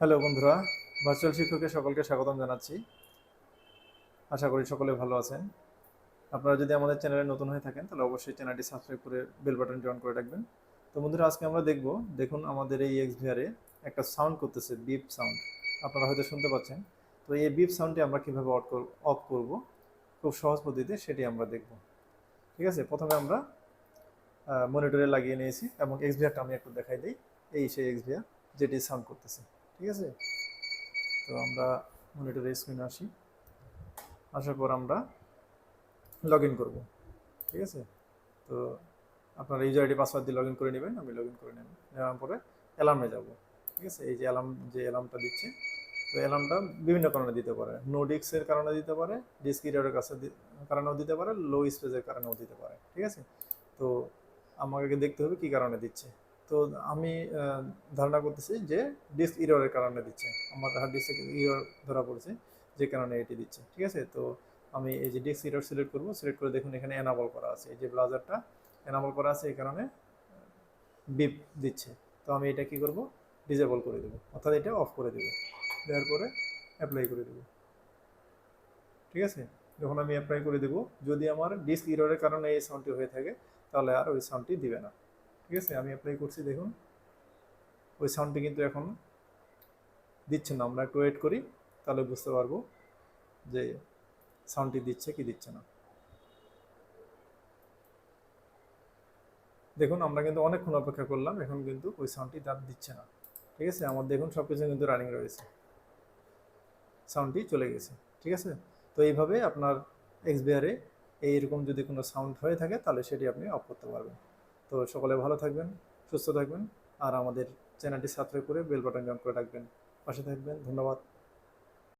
Hello বন্ধুরা, virtual শিক্ষকের সকলকে স্বাগতম জানাচ্ছি। আশা করি সকলে ভালো আছেন। আপনারা যদি আমাদের চ্যানেলে নতুন হয়ে থাকেন, তাহলে অবশ্যই চ্যানেলটি সাবস্ক্রাইব করে বেল বাটন জয়েন করে রাখবেন। তো বন্ধুরা, আজকে আমরা দেখব, দেখুন আমাদের এই এক্সভিআরে একটা সাউন্ড করতেছে বিপ সাউন্ড আপনারা হয়তো শুনতে পাচ্ছেন। তো এই বিপ সাউন্ডটি আমরা কীভাবে অফ করব, খুব সহজ পদ্ধতিতে সেটি আমরা দেখব। ঠিক আছে? প্রথমে আমরা মনিটরে লাগিয়ে নিয়েছি এবং এক্সভিআরটা আমি একটু দেখাই দিই। এই সেই এক্সভিআর যেটি সাউন্ড করতেছে। ঠিক আছে? তো আমরা মনিটরে স্ক্রিনে আসি। আসার পর আমরা লগ ইন করব। ঠিক আছে? তো আপনার ইউজার আইডি পাসওয়ার্ড দিয়ে লগ ইন করে নেবেন, আমি লগ ইন করে নেব। নেওয়ার পরে অ্যালার্মে যাব। ঠিক আছে? এই যে অ্যালার্ম যে অ্যালার্মটা দিচ্ছে, তো অ্যালার্মটা বিভিন্ন কারণে দিতে পারে। নো ডিস্কের কারণে দিতে পারে ডিস্ক ইরারের কাছে কারণেও দিতে পারে লো স্পেসের কারণেও দিতে পারে। ঠিক আছে? তো আমাকে দেখতে হবে কি কারণে দিচ্ছে। তো আমি ধারণা করতেছি যে ডিস্ক ইররের কারণে দিচ্ছে। আমার হার্ড ডিস্ক ইরর ধরা পড়েছে যে কারণে এটি দিচ্ছে, ঠিক আছে? তো আমি এই যে ডিস্ক ইরর সিলেক্ট করব, সিলেক্ট করে দেখুন এখানে এনাবল করা আছে। এই যে ব্রাউজারটা এনাবল করা আছে, এই কারণে বিপ দিচ্ছে। তো আমি এটা কি করব? ডিজেবল করে দেবো, অর্থাৎ এটা অফ করে দেবো। দেওয়ার পরে অ্যাপ্লাই করে দেবো। ঠিক আছে? যখন আমি অ্যাপ্লাই করে দেবো, যদি আমার ডিস্ক ইররের কারণে এই সাউন্ডটি হয়ে থাকে, তাহলে আর ওই সাউন্ডটি দিবে না। ঠিক আছে, আমি অ্যাপ্লাই করছি, দেখুন। ওই সাউন্ডটি কিন্তু এখন দিচ্ছে না, আমরা একটু ওয়েট করি, তাহলে বুঝতে পারব যে সাউন্ডটি দিচ্ছে কি দিচ্ছে না। দেখুন, আমরা কিন্তু অনেকক্ষণ অপেক্ষা করলাম, এখন কিন্তু ওই সাউন্ডটি তার দিচ্ছে না। ঠিক আছে, আমার দেখুন সব কিছু কিন্তু রানিং রয়েছে। সাউন্ডটি চলে গেছে, ঠিক আছে? তো এইভাবে আপনার এক্সবিআরে এইরকম যদি কোনো সাউন্ড হয়ে থাকে, তাহলে সেটি আপনি অফ করতে পারবেন। তো সকলে ভালো থাকবেন, সুস্থ থাকবেন, আর আমাদের চ্যানেলটি সাবস্ক্রাইব করে বেল বাটন করে রাখবেন। পাশে থাকবেন, ধন্যবাদ।